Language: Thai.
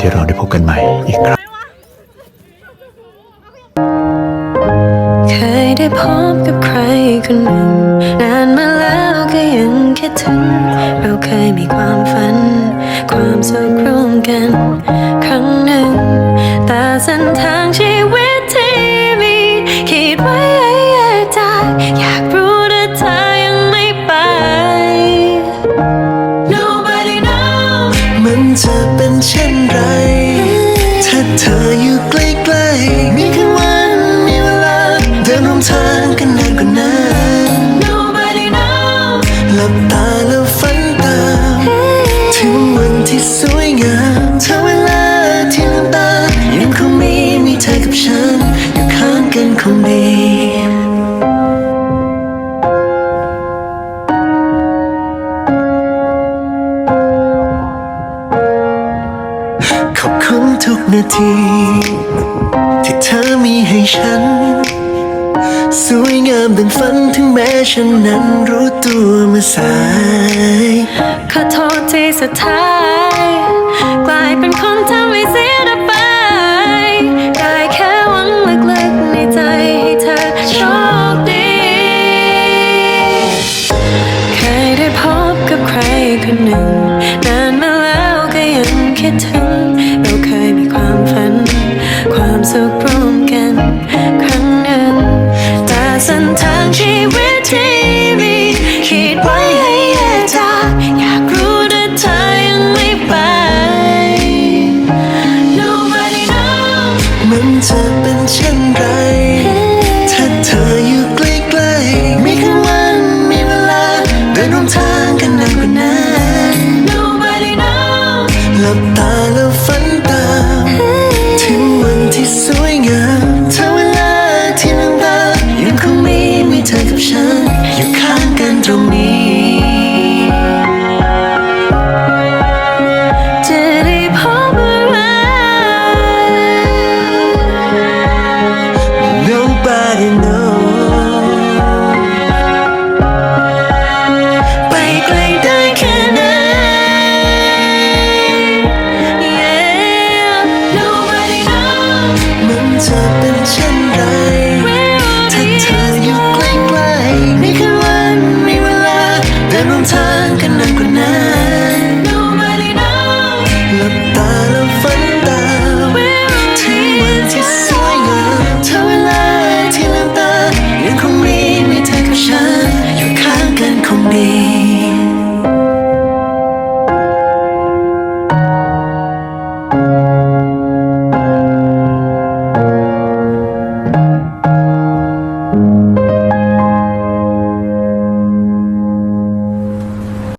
ที่เราได้พบกันใหม่อีกครั้ง เคยได้พบกับใครคนหนึ่ง นานมาแล้วก็ยังคิดถึง เราเคยมีความฝัน ความสุขร่วมกัน ครั้งหนึ่ง แต่เส้นทางชีวิต บตาแล้วฝันตาม ถึงวันที่สวยงามถ้าเวลาที่ลืมตายังคงมีมีเธอกับฉัน อยู่ข้างกันคงดีขอบคุณทุกนาที ที่เธอมีให้ฉัน สวยงามดังฝันถึงแม้ฉันนั้นรู้ตัวมื่อสาย ขอโทษที่สุดท้าย กลายเป็นคนทำให้เสียดายไป ได้แค่หวังลึกๆในใจให้เธอโชคดี เคยได้พบกับใครคนหนึ่ง นานมาแล้วก็ยังคิดถึงเราเคยมี knows มันจะเป็นเช่นไร ถ้าเธออยู่ใกล้ๆมีแค่วันมีเวลา เดินร่วมทางกันนานกว่านั้น Nobody knows หลับตา